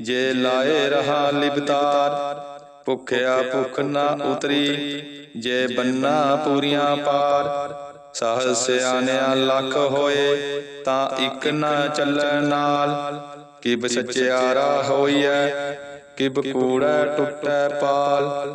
ਜੇ ਲਾਏ ਰਹਾ ਲਿਬਤਾਰ, ਭੁਖਿਆ ਭੁਖ ਨਾ ਉਤਰੀ, ਜੇ ਬੰਨਾ ਪੂਰੀਆਂ ਪਾਰ ਸਹਜ ਸਿਆਣਿਆ ਲੱਖ ਹੋਏ, ਤਾਂ ਇੱਕ ਨਾ ਚੱਲਣ ਨਾਲ। ਕਿਬ ਸਚਿਆਰਾ ਹੋਈਐ, ਕਿਬ ਕੂੜਾ ਟੁੱਟੈ ਪਾਲ।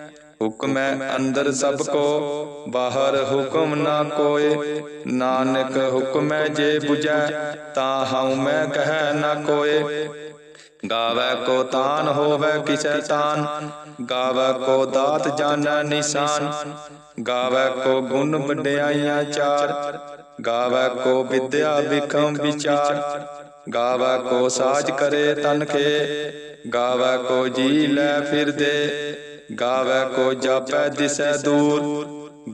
ਹੁਕਮੈ ਅੰਦਰ ਸਭ ਕੋ ਬਾਹਰ ਹੁਕਮ ਨਾ ਕੋਏ। ਨਾਨਕ ਹੁਕਮੈ ਜੇ 부ਜੈ ਤਾਂ ਹਉ ਮੈਂ ਕਹੈ ਨਾ ਕੋਏ। ਗਾਵੈ ਕੋ ਤਾਨ ਹੋਵੈ ਕਿਸੈ ਤਾਨ। ਗਾਵੈ ਕੋ ਦਾਤ ਜਾਣੈ ਨਿਸ਼ਾਨ। ਗਾਵੈ ਕੋ ਗੁਣ ਵਡਿਆਈਆਂ ਚਾਰ। ਗਾਵੈ ਕੋ ਵਿਦਿਆ ਵਿਖਮ ਵਿਚਾਰ। ਗਾਵੈ ਕੋ ਸਾਜ ਕਰੇ ਤਨ ਕੇ ਗਾਵੈ ਕੋ ਜੀ ਲੈ ਫਿਰਦੇ ਗਾਵੈ ਕੋ ਜਾਪੈ ਦਿਸੈ ਦੂਰ,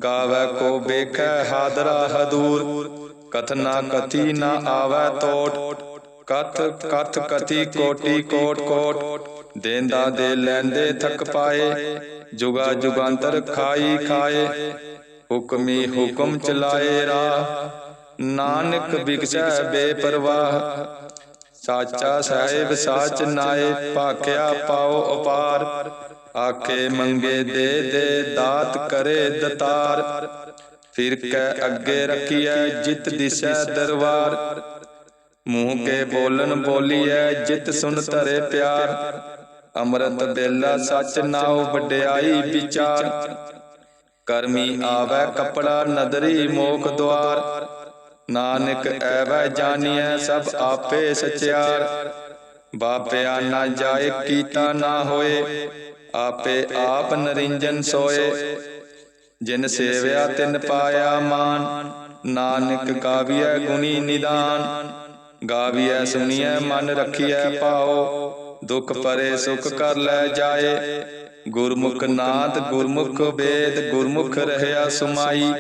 ਗਾਵੈ ਕੋ ਵੇਖੈ ਹਾਦਰਾ ਹਦੂਰ। ਕਥਨਾ ਕਥੀ ਨਾ ਆਵੈ ਤੋਟ, ਕਥ ਕਥ ਕਥੀ ਕੋਟੀ ਕੋਟ ਕੋਟ। ਦੇਂਦਾ ਦੇ ਲੈਂਦੇ ਥਕ ਪਾਏ, ਜੁਗਾ ਜੁਗਾਂਤਰ ਖਾਈ ਖਾਏ। ਹੁਕਮੀ ਹੁਕਮ ਚਲਾਏ ਰਾ ਨਾਨਕ ਬਿਗਸੈ ਬੇਪਰਵਾਹ। ਸਾਚਾ ਸਾਹਿਬ ਸਾਚ ਨਾਏ, ਭਾਖਿਆ ਪਾਓ ਅਪਾਰ। ਆਖੇ ਮੰਗੇ ਦੇ ਦੇ ਦਾਤ ਕਰੇ ਦਤਾਰ। ਫਿਰ ਕੈ ਅੱਗੇ ਰੱਖੀਐ ਜਿਤ ਦਿਸੈ ਦਰਬਾਰ। ਮੂੰਹ ਕੇ ਬੋਲਣ ਬੋਲੀਐ ਜਿਤ ਸੁਨ ਧਰੇ ਪਿਆਰ। ਅੰਮ੍ਰਿਤ ਬੇਲਾ ਸੱਚ ਨਾਉ ਵਡਿਆਈ ਵਿਚਾਰ। ਕਰਮੀ ਆਵੈ ਕਪੜਾ ਨਦਰੀ ਮੋਖ ਦੁਆਰ। ਨਾਨਕ ਐਵੈ ਜਾਣੀਐ ਸਭ ਆਪੇ ਸਚਿਆਰ। ਬਾਪਿਆ ਨਾ ਜਾਏ ਕੀਤਾ ਨਾ ਹੋਏ। ਆਪੇ ਆਪ ਨਰਿੰਜਨ ਸੋਏ। ਜਿਨ ਸੇਵਿਆ ਤਿਨ ਪਾਇਆ ਮਾਨ, ਨਾਨਕ ਗਾਵੀਐ ਗੁਣੀ ਨਿਦਾਨ। ਗਾਵੀਐ ਸੁਣੀਐ ਮਨ ਰਖੀਐ ਪਾਓ ਦੁਖ ਪਰੇ ਸੁਖ ਕਰ ਲੈ ਜਾਏ। ਗੁਰਮੁਖ ਨਾਦ ਗੁਰਮੁਖ ਵੇਦ, ਗੁਰਮੁਖ ਰਹਿਆ ਸੁਮਾਈ।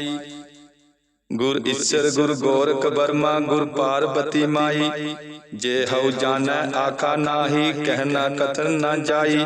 ਗੁਰ ਈਸਰ, ਗੁਰ ਗੋਰਖ ਬਰਮਾ ਗੁਰ ਪਾਰਬਤੀ ਮਾਈ। ਜੇ ਹਉ ਜਾਣੈ, ਆਖਾ ਨਾਹੀ ਕਹਿਣਾ ਕਥਨ ਨਾ ਜਾਈ।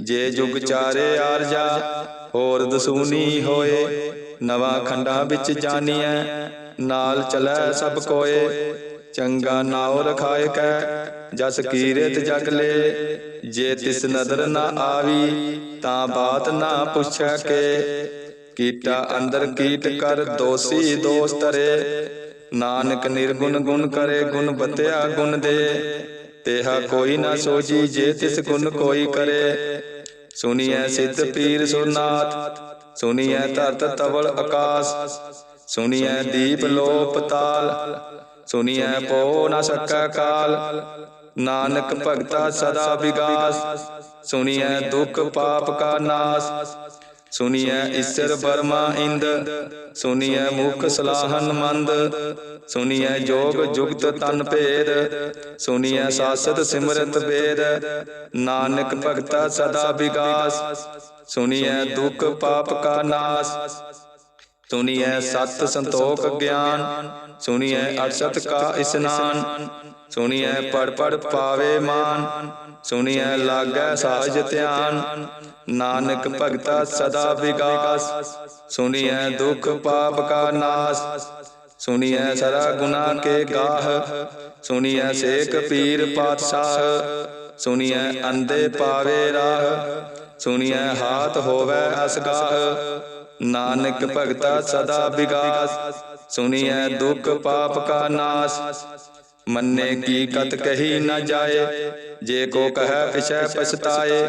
ਜੇ ਜੁਗ ਚਾਰੇ ਆਰਜਾ, ਹੋਰ ਦਸੂਨੀ ਹੋਏ, ਨਵਾਂ ਖੰਡਾਂ ਵਿੱਚ ਜਾਣੀਐ ਨਾਲ ਚਲੈ ਸਭ ਕੋਏ, ਚੰਗਾ ਨਾਉ ਰਖਾਇ ਕੈ ਜਸ ਕੀਰਤ ਜਗ ਲੈ, ਜੇ ਤਿਸ ਨਦਰ ਨਾ ਆਵੀ, ਤਾਂ ਬਾਤ ਨਾ ਪੁੱਛੈ ਕੇ, ਕੀਟਾ ਅੰਦਰ ਕੀਟ ਕਰ ਦੋਸੀ ਦੋਸ ਤਰੇ ਨਾਨਕ ਨਿਰਗੁਣ ਗੁਣ ਕਰੇ ਗੁਣ ਬਤਿਆ ਗੁਣ ਦੇ ਤੇਹਾ ਕੋਈ ਨਾ ਸੋਜੀ ਜੇ ਤਿਸ ਗੁਣ ਕੋਈ ਕਰੇ। ਸੁਨੀਐ ਸਿੱਧ ਪੀਰ ਸੁਨਾਥ ਸੁਨੀਐ ਧਰਤ ਤਵਲ ਆਕਾਸ ਸੁਨੀਐ ਦੀਪ ਲੋਪ ਤਾਲ ਸੁਨੀਐ ਪੋ ਨ ਸਕੈ ਕਾਲ। ਨਾਨਕ ਭਗਤਾ ਸਦਾ ਵਿਗਾਸ ਸੁਨੀਐ ਦੁਖ ਪਾਪ ਕਾ ਨਾਸ। ਸੁਨੀਐ ਈਸ਼ਰ ਬਰਮਾ ਇੰਦ ਸੁਨੀਐ ਮੁਖ ਸਲਾਹਨ ਮੰਦ ਸੁਨੀਐ ਜੋਗ ਜੁਗਤ ਤਨ ਭੇਦ ਸੁਨੀਐ ਸਾਸਤ ਸਿਮਰਤ ਵੇਦ ਨਾਨਕ ਭਗਤਾ ਸਦਾ ਵਿਗਾਸ ਸੁਨੀਐ ਦੁਖ ਪਾਪ ਕਾ ਨਾਸ ਸੁਣੀਐ ਸਤ ਸੰਤੋਖ ਗਿਆਨ ਸੁਣੀਐ ਅਰਸ਼ਤ ਕਾ ਇਸਨਾਨ ਸੁਣੀਐ ਪੜ ਪੜ ਪਾਵੇ ਮਾਨ ਸੁਣੀਐ ਲਾਗੈ ਸਾਜ ਧਿਆਨ ਨਾਨਕ ਭਗਤਾ ਸਦਾ ਵਿਗਾਸ ਸੁਣੀਐ ਦੁਖ ਪਾਪ ਕਾ ਨਾਸ। ਸੁਣੀਐ ਸਰਾ ਗੁਨਾ ਕੇ ਗਾਹ। ਸੁਣੀਐ ਸੇਖ ਪੀਰ ਪਾਤਸ਼ਾਹ। ਸੁਣੀਐ ਅੰਦੇ ਪਾਵੇ ਰਾਹ। ਸੁਣੀਐ ਹਾਥ ਹੋਵੇ ਅਸਗਾਹ ਨਾਨਕ ਭਗਤਾ ਸਦਾ ਵਿਗਾਸ ਸੁਣੀਐ ਦੁਖ ਪਾਪ ਕਾ ਨਾਸ। ਮੰਨੇ ਕੀ ਕਤ ਕਹੀ ਨ ਜਾਏ। ਜੇ ਕੋ ਕਹੈ ਪਿਛੈ ਪਛਤਾਏ।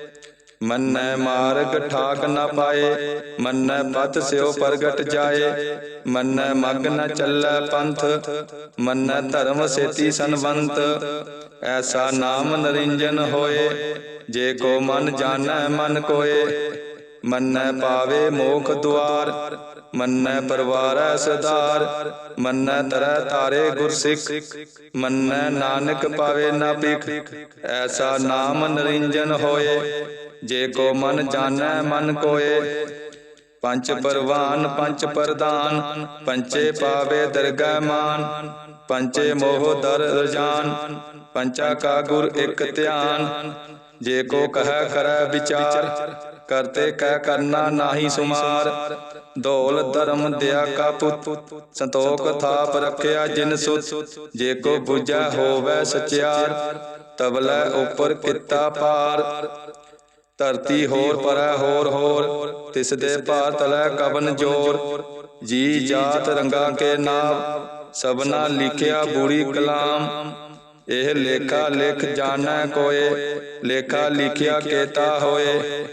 ਮੰਨੈ ਮਾਰਗ ਠਾਕ ਨ ਪਾਏ ਮੰਨੈ ਪਤ ਸਿਓ ਪ੍ਰਗਟ ਜਾਏ ਮੰਨੈ ਮਗ ਨ ਚੱਲੈ ਪੰਥ ਮੰਨੈ ਧਰਮ ਸੇਤੀ ਸੰਵੰਤ ਐਸਾ ਨਾਮ ਨਰਿੰਜਨ ਹੋਏ ਜੇ ਕੋ ਮਨ ਜਾਣੈ ਮਨ ਕੋਏ ਮੰਨੈ ਪਾਵੇ ਮੋਖ ਦੁਆਰ ਮੰਨੈ ਪਰਵਾਰੈ ਸਦਾਰ ਮੰਨੈ ਤਰੈ ਤਾਰੇ ਗੁਰ ਸਿੱਖ ਮੰਨੈ ਨਾਨਕ ਪਾਵੇ ਨਾ ਭਿਖ ਐਸਾ ਨਾਮ ਨਰਿੰਜਨ ਹੋਏ ਜੇ ਕੋ ਮਨ ਜਾਣੈ, ਮਨ ਕੋਏ। ਪੰਜ ਪਰਵਾਨ, ਪੰਜ ਪ੍ਰਦਾਨ। ਪੰਚੇ ਪਾਵੇ ਦਰਗਹਿ ਮਾਨ। ਪੰਚੇ ਮੋਹ ਦਰ ਰਜਾਨ। ਪੰਚਾ ਕਾ ਗੁਰ ਇੱਕ ਧਿਆਨ। ਜੇ ਕੋ ਕਹੈ, ਕਰੈ ਵਿਚਾਰ। ਕਰਤੇ ਕਹਿ ਕਰਨਾ ਨਾਹੀ ਸੁਮਾਰ। ਧੌਲ ਧਰਮ ਦਿਆ ਕਾ ਪੁੱਤ। ਸੰਤੋਖ ਥਾਪ ਰੱਖਿਆ ਜਿਨ ਸੁਤ। ਜੇ ਕੋ 부ਜੈ ਹੋਵੇ ਸਚਿਆਰ। ਤਬਲੇ ਉਪਰ ਕੀਤਾ ਪਾਰ। ਧਰਤੀ ਹੋਰ ਪਰੈ ਹੋਰ ਹੋਰ ਤਿਸ ਦੇ ਭਾਰ ਤਲੈ ਕਬਨ ਜੋਰ ਜੀ ਜਾਤ ਰੰਗਾ ਕੇ ਨਾਮ ਸਭਨਾ ਲਿਖਿਆ ਬੁਰੀ ਕਲਾਮ। ਇਹ ਲੇਖਾ ਲਿਖ ਜਾਣੈ ਕੋਏ ਲੇਖਾ ਲਿਖਿਆ ਕੇਤਾ ਹੋਏ।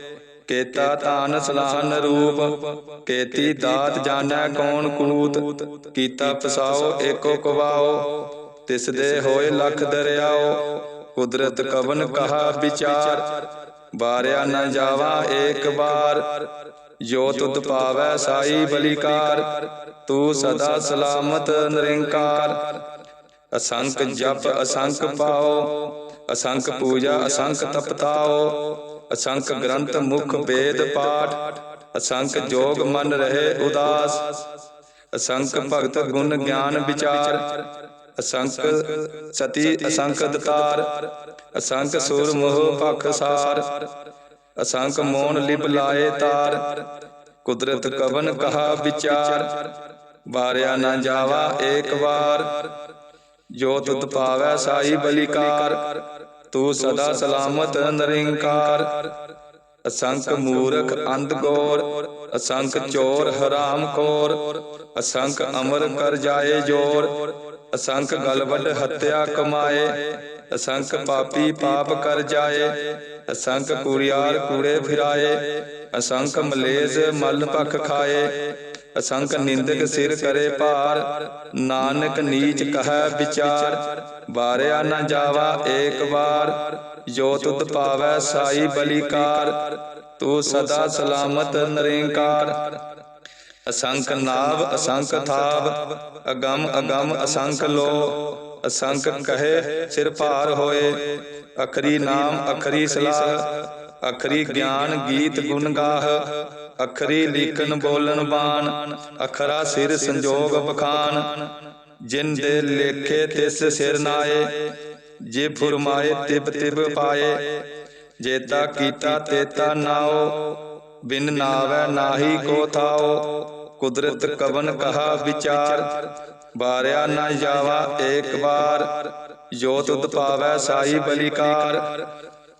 ਕੇਤਾ ਤਾਨ ਸਲਾਹਨ ਰੂਪ। ਕੇਤੀ ਦਾਤ ਜਾਣੈ ਕੌਣ ਕੂਤ। ਕੀਤਾ। ਪਸਾਓ ਏਕੋ ਕਵਾਓ। ਤਿਸ ਦੇ ਹੋਏ ਲਖ ਦਰਿਆਓ। ਕੁਦਰਤ ਕਵਨ ਕਹਾ ਵਿਚਾਰ। ਵਾਰਿਆ ਨਾ ਜਾਵਾ ਏਕ ਵਾਰ। ਜੋ ਤੁਧ ਪਾਵੈ ਸਾਈ ਬਲਿਕਾਰ, ਤੂੰ ਸਦਾ ਸਲਾਮਤ ਨਿਰੰਕਾਰ। ਅਸੰਖ ਜਪ, ਅਸੰਖ ਪਾਓ, ਅਸੰਖ ਪੂਜਾ, ਅਸੰਖ ਤਪਤਾਓ। ਅਸੰਖ ਗ੍ਰੰਥ ਮੁਖ ਵੇਦ ਪਾਠ, ਅਸੰਖ ਜੋਗ ਮਨ ਰਹੇ ਉਦਾਸ। ਅਸੰਖ ਭਗਤ ਗੁਣ ਗਿਆਨ ਵਿਚਾਰ ਅਸੰਖ ਸਤੀ ਅਸੰਖ ਦਤਾਰ ਅਸੰਖ ਸੁਰ ਮੋਹ ਭਖ ਸਾਰ ਅਸੰਖ ਮੋਨ ਲਿਪ ਲਾਏ ਤਾਰ ਕੁਦਰਤ ਕਵਨ ਕਹਾ ਵਿਚਾਰ ਬਾਰਿਆ ਨਾ ਜਾਵਾ ਏਕ ਵਾਰ। ਜੋ ਤੁਧ ਪਾਵੈ ਸਾਈ ਬਲਿਕਾਰ ਤੂੰ ਸਦਾ ਸਲਾਮਤ ਨਿਰੰਕਾਰ। ਅਸੰਖ ਮੂਰਖ ਅੰਧ ਗੋਰ ਅਸੰਖ ਚੋਰ ਹਰਾਮ ਖੋਰ ਅਸੰਖ ਅਮਰ ਕਰ ਜਾਏ ਜੋਰ। ਅਸੰਖ ਗਲਵਡ ਹੱਤਿਆ ਕਮਾਏ, ਅਸੰਖ ਪਾਪੀ ਪਾਪ ਕਰ ਜਾਏ, ਅਸੰਖ ਕੁੜਿਆਰ ਕੂੜੇ ਫਿਰਾਏ, ਅਸੰਖ ਮਲੇਜ਼ ਮਲ ਪਖ ਖਾਏ, ਅਸੰਖ ਨਿੰਦਕ ਸਿਰ ਕਰੇ ਭਾਰ, ਨਾਨਕ ਨੀਚ ਕਹੈ ਵਿਚਾਰ, ਵਾਰਿਆ ਨਾ ਜਾਵਾ ਏਕ ਵਾਰ, ਜੋ ਤੁਧ ਪਾਵੈ ਸਾਈ ਬਲੀਕਾਰ, ਤੂੰ ਸਦਾ ਸਲਾਮਤ ਨਿਰੰਕਾਰ। ਅਸੰਖ ਨਾਭ ਅਸੰਖ ਥਾਵ, ਅਗੰਮ ਅਗੰਮ ਅਸੰਖ ਲੋ ਅਸੰਖ ਕਹੇ, ਸਿਰ ਭਾਰ ਹੋਏ, ਅਖਰੀ ਨਾਮ, ਅਖਰੀ ਸਲਾਹ, ਅਖਰੀ ਗਿਆਨ, ਗੀਤ ਗੁਣ ਗਾਹ, ਅਖਰੀ ਲੀਕਨ ਬੋਲਣ ਬਾਣ, ਅਖਰਾ ਸਿਰ ਸੰਜੋਗ ਬਖਾਨ ਜਿਨ ਦੇ ਲੇਖੇ ਤਿਸ ਸਿਰ ਨਾਏ, ਜੇ ਫੁਰਮਾਏ ਤਿਬ ਤਿਬ ਪਾਏ, ਜੇਤਾ ਕੀਤਾ ਤੇਤਾ ਨਾਓ, ਬਿਨ ਨਾਵੈ ਨਾਹੀ ਕੋ ਥਾਓ ਕੁਦਰਤ ਕਵਨ ਕਹਾ ਵਿਚਾਰ ਬਾਰਿਆ ਨਾ ਜਾਵਾ ਏਕ ਵਾਰ, ਜੋਤ ਤੁਧ ਪਾਵੈ ਸਾਈ ਬਲਿਕਾਰ,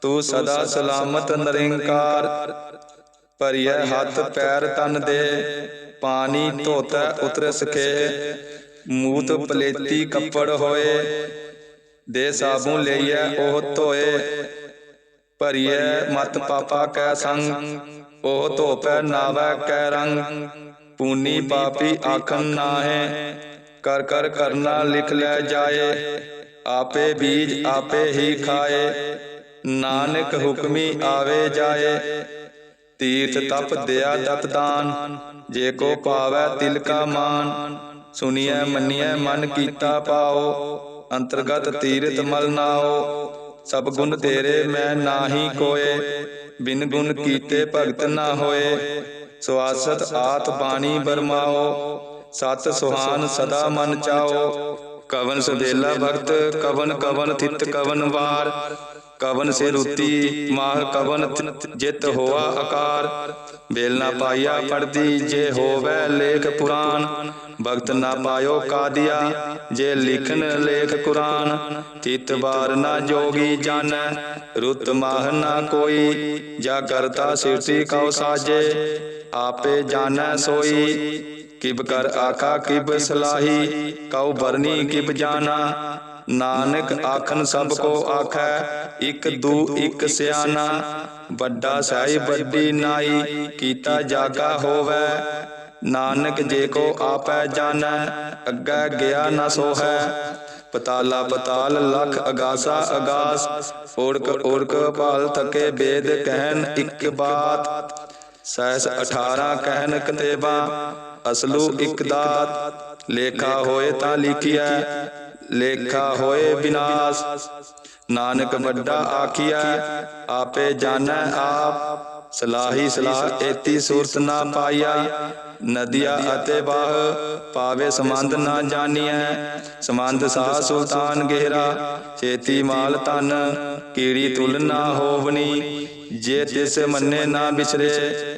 ਤੂੰ ਸਦਾ ਸਲਾਮਤ ਨਿਰੰਕਾਰ। ਭਰੀਐ ਹੱਥ ਪੈਰ ਤਨ ਦੇ, ਪਾਣੀ ਧੋਤੈ ਉਤਰ ਸਖੇ ਮੂਤ ਪਲੇਤੀ ਕੱਪੜ ਹੋਏ, ਦੇ ਸਾਬੂ ਲਈਐ ਉਹ ਧੋਏ। ਭਰੀਐ ਮਤ ਪਾਪਾ ਕੈ ਸੰਗ, ਉਹ ਧੋਪੈ ਨਾਵੈ ਕੈ ਰੰਗ। ਪੂਨੀ ਪਾਪੀ ਆਖਨ ਨਾਹੇ ਕਰ ਕਰ ਕਰਨਾ ਲਿਖ ਲੈ ਜਾਏ। ਆਪੇ ਬੀਜ ਆਪੇ ਹੀ ਖਾਏ। ਨਾਨਕ ਹੁਕਮੀ ਆਵੇ ਜਾਏ। ਤੀਰਥ ਤਪ ਦਿਆ ਦਤ ਦਾਨ। ਜੇ ਕੋ ਪਾਵੈ ਤਿਲ ਕਾ ਮਾਨ। ਸੁਣੀਐ ਮੰਨੀਐ ਮਨ ਕੀਤਾ ਪਾਓ। ਅੰਤਰਗਤ ਤੀਰਥ ਮਲ ਨਾਓ। ਸਭ ਗੁਣ ਤੇਰੇ ਮੈਂ ਨਾਹੀ ਕੋਏ। ਬਿਨ ਗੁਣ ਕੀਤੇ ਭਗਤ ਨਾ ਹੋਏ। ਸਵਾਸਤ ਆਤ ਬਾਣੀ ਬਰਮਾਓ, ਸਤ ਸੁਹਾਨ ਸਦਾ ਮਨ ਚਾਓ। ਕਵਨ ਸਦੇਲਾ ਭਗਤ ਕਵਨ ਕਵਨ ਥਿਤ ਕਵਨ ਵਾਰ। ਕਵਨ ਸੇ ਰੁਤੀ ਮਾਹ ਕਵਨ ਜਿਤ ਹੋਆ ਆਕਾਰ। ਬੇਲ ਨਾ ਪਾਇਆ ਪੜਦੀ, ਜੇ ਹੋਵੇ ਲੇਖ ਪੁਰਾਨ ਭਗਤ ਨਾ ਪਾਇਓ ਕਾਦਿਆ, ਜੇ ਲਿਖਨ ਲੇਖ ਕੁਰਾਨ। ਤਿਤ ਬਾਰ ਨਾ ਜੋਗੀ ਜਾਣੈ ਰੁਤ ਮਾਹ ਨਾ ਕੋਈ। ਜਾ ਕਰਤਾ ਸਿਰਤੀ ਕਉ ਸਾਜੇ। ਆਪੇ ਜਾਣੈ ਸੋਈ, ਕਿਬ ਕਰ ਆਖਾ, ਕਿਬ ਸਲਾਹੀ, ਕਉ ਬਰਨੀ ਕਿਬ ਜਾਣਾ। ਨਾਨਕ ਆਖਨ ਸਭ ਕੋ ਆਖੈ, ਇਕ ਦੂ, ਇਕ ਸਿਆਣਾ। ਵੱਡਾ ਸਾਈ ਵੱਡੀ ਨਾਈ, ਕੀਤਾ ਜਾਗਾ ਹੋਵੇ। ਨਾਨਕ ਜੇ ਕੋ ਆਪੈ ਜਾਣੈ, ਅੱਗੇ ਗਿਆ ਨਾ ਸੋਹੈ। ਪਤਾਲਾ ਪਤਾਲ ਲਖ ਅਗਾਸਾ ਅਗਾਸ, ਓੜਕ ਓੜਕ ਭਾਲ ਥਕੇ ਬੇਦ ਕਹਿਨ ਇੱਕ ਬਾਤ। ਸਹਿਸ 18 ਕਹਿਨ ਕਤੇਬਾ ਅਸਲੂ ਇਕ ਦਾਤ, ਲੇਖਾ ਹੋਏ ਤਾਂ ਲਿਖਿਆ ਲੇਖਾ ਹੋਏ ਬਿਨਾਸ਼। ਨਾਨਕ ਵੱਡਾ ਆਖਿਆ ਆਪੇ ਜਾਣੈ ਆਪ, ਸਲਾਹੀ ਸਲਾਹ ਏਤੀ ਸੂਰਤ ਨਾ ਪਾਇਆ ਨਦੀਆ ਅਤੇ ਬਾਹ ਪਾਵੇ ਸਮੰਦ ਨਾ ਜਾਣੀਐ ਸਮੰਦ ਸਾਹ ਸੁਲਤਾਨ ਗਹਿਰਾ, ਛੇਤੀ ਮਾਲ ਤਨ ਕੀੜੀ ਤੁਲ ਨਾ ਹੋਵਨੀ, ਜੇ ਤਿਸ ਮੰਨੇ ਨਾ ਵਿਸਰੇ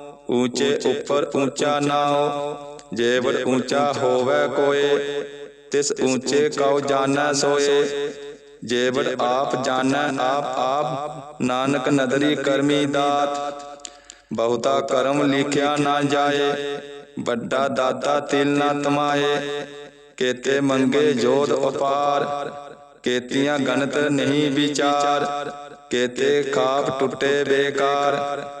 ਊਚੇ ਉੱਪਰ ਊਚਾ ਨਾਉ ਜੇਵੜ ਊਚਾ ਹੋਵੇ ਕੋਏ ਤਿਸ ਊਚੇ ਕਉ ਜਾਣੈ ਸੋਏ ਜੇਵੜ ਆਪ ਜਾਣੈ ਆਪ ਆਪ ਨਾਨਕ ਨਦਰੀ ਕਰਮੀ ਦਾਤ ਬਹੁਤਾ ਕਰਮ ਲਿਖਿਆ ਨਾ ਜਾਏ ਵੱਡਾ ਦਾਤਾ ਤਿਲ ਨਾ ਤਮਾਏ ਕੇਤੇ ਮੰਗੇ ਜੋਤ ਅਪਾਰ ਕੇਤੀਆਂ ਗਣਤ ਨਹੀਂ ਵਿਚਾਰ ਕੇਤੇ ਖਾਪ ਟੁੱਟੇ ਬੇਕਾਰ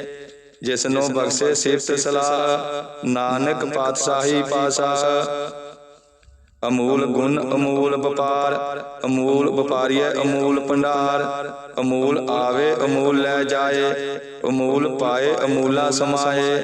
ਜਿਸਨੂੰ ਬਖਸ਼ੇ ਸਿਫਤ ਸਲਾਹ ਨਾਨਕ ਪਾਤਸ਼ਾਹੀ ਪਾਸਾ ਅਮੂਲ ਗੁਣ ਅਮੂਲ ਵਪਾਰ। ਅਮੂਲ ਵਪਾਰੀਏ ਅਮੂਲ ਭੰਡਾਰ। ਅਮੂਲ ਆਵੇ ਅਮੂਲ ਲੈ ਜਾਏ। ਅਮੂਲ ਪਾਏ ਅਮੂਲਾ ਸਮਾਏ।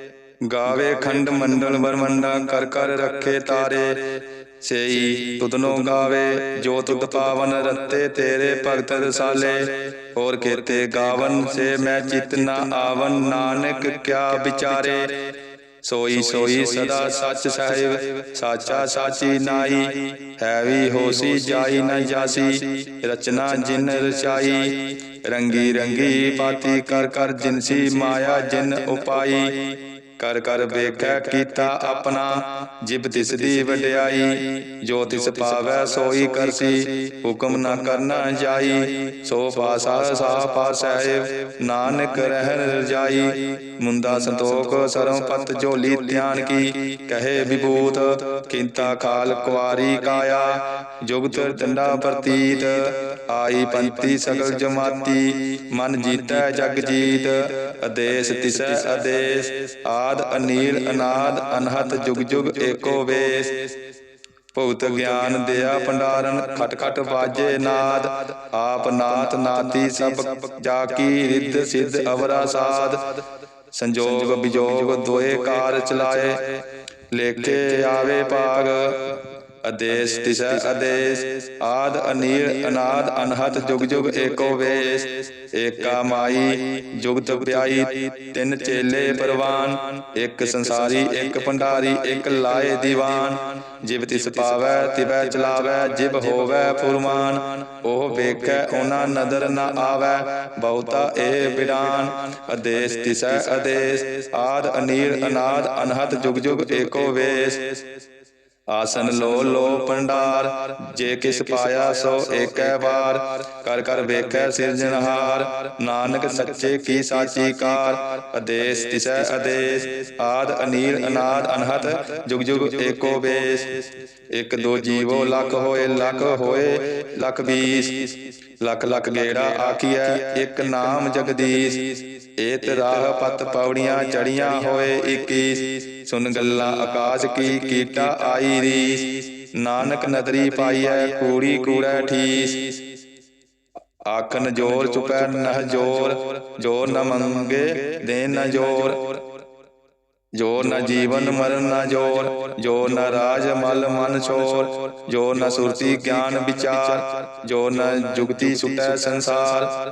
ਗਾਵੇ ਖੰਡ ਮੰਡਲ ਬਰਮੰਡਾ ਕਰ ਕਰ ਰੱਖੇ ਤਾਰੇ। ਸੇਈ ਤੁਧਨੋ ਗਾਵੇ, ਜੋ ਤੁਧ ਪਾਵਨ ਰਤੇ ਤੇਰੇ ਭਗਤ ਰਸਾਲੇ। ਹੋਰ ਕੇਤੇ ਗਾਵਨ, ਸੇ ਮੈਂ ਚਿਤ ਨਾ ਆਵਨ, ਨਾਨਕ ਕਿਆ ਵਿਚਾਰੇ। ਸੋਈ ਸੋਈ ਸਦਾ ਸੱਚ ਸਾਹਿਬ, ਸਾਚਾ ਸਾਚੀ ਨਾਈ ਹੈ ਵੀ ਹੋਸੀ ਜਾਈ ਨਾ ਜਾਸੀ, ਰਚਨਾ ਜਿਨ ਰਚਾਈ। ਰੰਗੀ ਰੰਗੀ ਪਾਤੀ ਕਰ ਕਰ ਜਿਨਸੀ ਮਾਇਆ, ਜਿਨ ਉਪਾਈ। ਕਰ ਕਰ ਵੇਖੈ ਕੀਤਾ ਆਪਣਾ ਜਿਬ ਤਿਸ ਦੀ ਵਡਿਆਈ ਜੋ ਤਿਸ ਪਾਵੈ ਸੋਈ ਕਰਸੀ ਹੁਕਮ ਨਾ ਕਰਨਾ ਜਾਈ। ਸੋ ਪਾਸਾ ਸਾ ਪਾਸਹਿਬ ਨਾਨਕ ਰਹਿਣ ਰਜਾਈ ਮੁੰਦਾ ਸੰਤੋਖ ਸਰਮ ਪਤ ਝੋਲੀ ਧਿਆਨ ਕੀ। ਕਹੇ ਵਿਭੂਤ ਕਿੰਤਾ ਖਾਲ ਕੁਆਰੀ ਕਾਇਆ। ਜੁਗਤ ਡੰਡਾ ਪ੍ਰਤੀਤ। ਆਈ ਪੰਤੀ ਸਗਲ ਜਮਾਤੀ। ਮਨ ਜੀਤੈ ਜਗ ਜੀਤ। ਅਦੇਸ ਤਿਸੈ ਅਦੇਸ ਆਦ ਅਨੀਲ, ਅਨਾਦ, ਅਨਹਤ, ਜੁਗ ਜੁਗ, ਏਕੋ ਵੇਸ। ਭਗਤ ਗਿਆਨ ਦਿਆ ਭੰਡਾਰਨ, ਖਟ ਖਟ ਵਾਜੇ ਨਾਦ। ਆਪ ਨਾਥ ਨਾਤੀ ਸਭ ਜਾ ਕੀ ਰਿੱਧ ਸਿੱਧ ਅਵਰਾ ਸਾਧ ਸੰਜੋਗ ਵਿਜੋਗ ਦੋਏ ਕਾਰ ਚਲਾਏ। ਲੇਖੇ ਆਵੇ ਭਾਗ। ਅਦੇਸ ਤਿਸੈ ਅਦੇਸ ਆਦ ਅਨੀਲ ਅਨਾਦ ਅਨਹਤ ਜੁਗ ਜੁਗ ਏਕੋ ਵੇਸ ਏਕਾ ਮਾਈ ਜੁਗਤ ਪਿਆਈ ਤਿੰਨ ਚੇਲੇ ਪਰਵਾਨ ਇੱਕ ਸੰਸਾਰੀ ਇੱਕ ਭੰਡਾਰੀ ਇੱਕ ਲਾਏ ਦੀਵਾਨ। ਜਿਵ ਤਿਸ ਪਾਵੈ ਤਿਵੈ ਚਲਾਵੈ ਜਿਵ ਹੋਵੈ ਫੁਰਮਾਨ। ਉਹ ਵੇਖੈ ਉਹਨਾਂ ਨਦਰ ਨਾ ਆਵੈ ਬਹੁਤਾ ਇਹ ਬਿਡਾਨ ਅਦੇਸ ਤਿਸੈ ਅਦੇਸ ਆਦ ਅਨੀਲ ਅਨਾਦ ਅਨਹਤ ਜੁਗ ਜੁਗ ਏਕੋ ਵੇਸ। ਆਸਨ ਲੋ ਲੋ ਪੰਡਾਰ, ਜੇ ਕਿਸ ਪਾਇਆ ਸੋ ਏਕੈ ਵਾਰ, ਕਰ ਕਰ ਵੇਖੈ ਸਿਰਜਣਹਾਰ, ਨਾਨਕ ਸੱਚੇ ਕੀ ਸਾਚੀ ਕਾਰ, ਆਦੇਸ ਤਿਸੈ ਆਦੇਸ, ਆਦ ਅਨੀਲ ਅਨਾਦ ਅਨਹਤ ਜੁਗ ਜੁਗ ਏਕੋ ਬੇਸ, ਇਕ ਦੋ ਜੀਵੋ ਲੱਖ ਹੋਏ ਲੱਖ ਹੋਏ, ਲੱਖ ਬੀਸ, ਲੱਖ ਲੱਖ ਗੇੜਾ ਆਖੀਐ, ਇਕ ਨਾਮ ਜਗਦੀਸ਼ ਏਤ ਰਾਹ ਪਤ ਪੌੜੀਆਂ ਚੜੀਆਂ ਹੋਏ 21 ਸੁਨ ਗੱਲਾਂ ਆਕਾਸ਼ ਕੀ, ਕੀਟਾ ਆਈ ਰੀਸ ਨਾਨਕ ਨਦਰੀ ਪਾਈਐ ਕੂੜੀ ਕੂੜੈ ਠੀਸ। ਆਖਨ ਜੋਰ ਚੁਪੈ ਨਹ ਜੋਰ ਜੋਰ ਨ ਮੰਗੇ ਦੇ ਨ ਜੋਰ। ਜੋ ਨ ਜੀਵਨ ਮਰਨ ਨ ਜੋਰ ਜੋ ਨ ਰਾਜ ਮਲ ਮਨ ਛੋਰ। ਜੋ ਨ ਸੁਰਤੀ ਗਿਆਨ ਵਿਚਾਰ ਜੋ ਨ ਜੁਗਤੀ ਸੁਟੈ ਸੰਸਾਰ।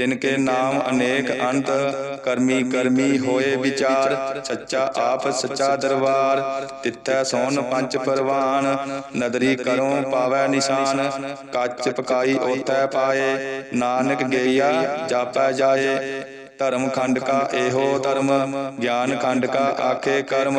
ਤਿਨ ਕੇ ਨਾਮ ਅਨੇਕ ਅੰਤ, ਕਰਮੀ ਕਰਮੀ ਹੋਏ ਵਿਚਾਰ, ਸੱਚਾ ਆਪ, ਸੱਚਾ ਦਰਬਾਰ, ਤਿੱਥੈ ਸੋਨ ਪੰਜ ਪਰਵਾਨ, ਨਦਰੀ ਕਰੋ ਪਾਵੈ ਨਿਸ਼ਾਨ, ਕੱਚ ਪਕਾਈ ਓਤੈ ਪਾਏ, ਨਾਨਕ ਗਈਆ ਜਾਪੈ ਜਾਏ। ਧਰਮ ਖੰਡ ਕਾ ਇਹੋ ਧਰਮ, ਗਿਆਨ ਖੰਡ ਕਾ ਆਖੇ ਕਰਮ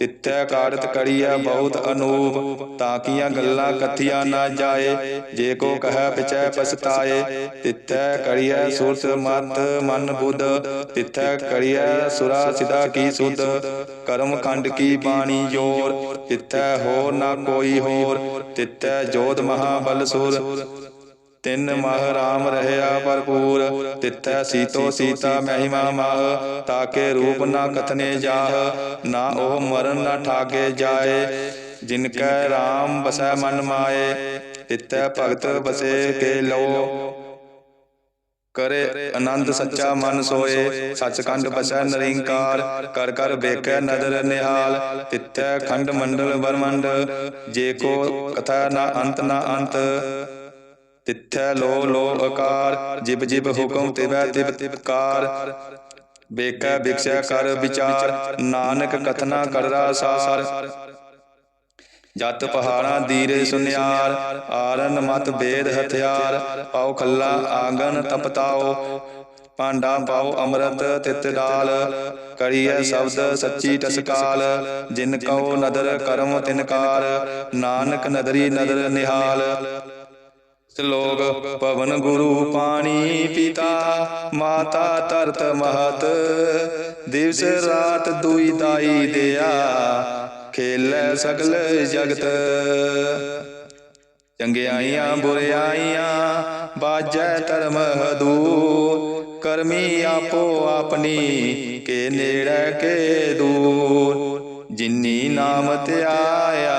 ਤਿੱਥੈ ਕਾਰਤ ਕੜੀਐ ਬਹੁਤ ਅਨੂਪ ਤਾਕੀਆਂ ਗੱਲਾਂ ਕਥੀਆਂ ਨਾ ਜਾਏ, ਜੇ ਕੋ ਕਹੈ ਪਿਚੈ ਪਛਤਾਏ, ਤਿੱਥੈ ਕੜੀਐ ਸੁਰਤ ਮਤ ਮਨ ਬੁੱਧ, ਤਿੱਥੈ ਕੜੀਐ ਸੁਰਾ ਸਿਦਾ ਕੀ ਸੁਧ, ਕਰਮ ਖੰਡ ਕੀ ਬਾਣੀ ਜੋਰ, ਤਿੱਥੈ ਹੋਰ ਨਾ ਕੋਈ ਹੋਰ, ਤਿੱਥੈ ਜੋਤ ਮਹਾਬਲ ਸੁਰ ਤਿੰਨ ਮਹ ਰਾਮ ਰਹਿਆ ਭਰਪੂਰ, ਤਿੱਥੈ ਸੀਤੋ ਸੀਤਾ ਮਹਿਮਾ ਮਹ, ਤਾਕੇ ਰੂਪ ਨਾ ਕਥਨੇ ਜਾਹ, ਨਾ ਉਹ ਮਰਨ ਨਾ ਠਾਗੇ ਜਾਏ ਜਿਨ ਕੈ ਰਾਮ ਬਸੈ ਮਨ ਮਾਏ, ਤਿੱਥੈ ਭਗਤ ਬਸੇ ਕੇ ਲਓ। ਕਰੇ ਆਨੰਦ ਸੱਚਾ ਮਨ ਸੋਏ, ਸੱਚਖੰਡ ਬਸੈ ਨਰਿੰਕਾਰ, ਕਰ ਕਰ ਵੇਖੈ ਨਦਰ ਨਿਹਾਲ, ਤਿੱਥੈ ਖੰਡ ਮੰਡਲ ਬਰਮੰਡ ਜੇ ਕੋ ਕਥਾ ਨਾ ਅੰਤ ਨਾ ਅੰਤ। ਤਿੱਥੈ ਲੋ ਲੋ ਅਕਾਰ, ਜਿਬ ਜਿਬ ਹੁਕਮ ਤਿਵੈ ਤਿਬ, ਤਿਬਕਾਰ। ਬੇਕੈ ਬਿਕਸ਼ੈ ਕਰ, ਵਿਚਾਰ, ਨਾਨਕ ਕਥਨਾ ਕਰਰਾ ਸਾਰ। ਜਤ ਪਹਾੜਾਂ ਦੀਰੇ ਸੁਨਿਆਰ, ਆਰਨ ਮਤ ਬੇਦ ਹਥਿਆਰ। ਪਾਉ ਖੱਲਾ ਆਂਗਨ ਤਪਤਾਓ ਪਾਂਡਾ ਪਾਉ ਅੰਮ੍ਰਿਤ ਤਿਤ ਡਾਲ ਕਰੀਐ ਸ਼ਬਦ ਸੱਚੀ ਟਸਕਾਲ, ਜਿਨ ਕਉ ਨਦਰ ਕਰਮ ਤਿਨਕਾਰ। ਨਾਨਕ ਨਦਰੀ ਨਦਰ ਨਿਹਾਲ। ਸ਼ਲੋਕ ਪਵਨ ਗੁਰੂ ਪਾਣੀ ਪਿਤਾ, ਮਾਤਾ ਤਰਤ ਮਹਤ, ਦਿਵਸ ਰਾਤ ਦੁਈ ਦਾਈ ਦਿਆ, ਖੇਲੈ ਸਗਲ ਜਗਤ। ਚੰਗਿਆਈਆਂ ਬੁਰਿਆਈਆਂ ਬਾਜੈ ਧਰਮ ਹਦੂ ਕਰਮੀ ਆਪੋ ਆਪਣੀ, ਕੇ ਨੇੜੇ ਕੇ ਦੂਰ। ਜਿਨੀ ਨਾਮ ਧਿਆਇਆ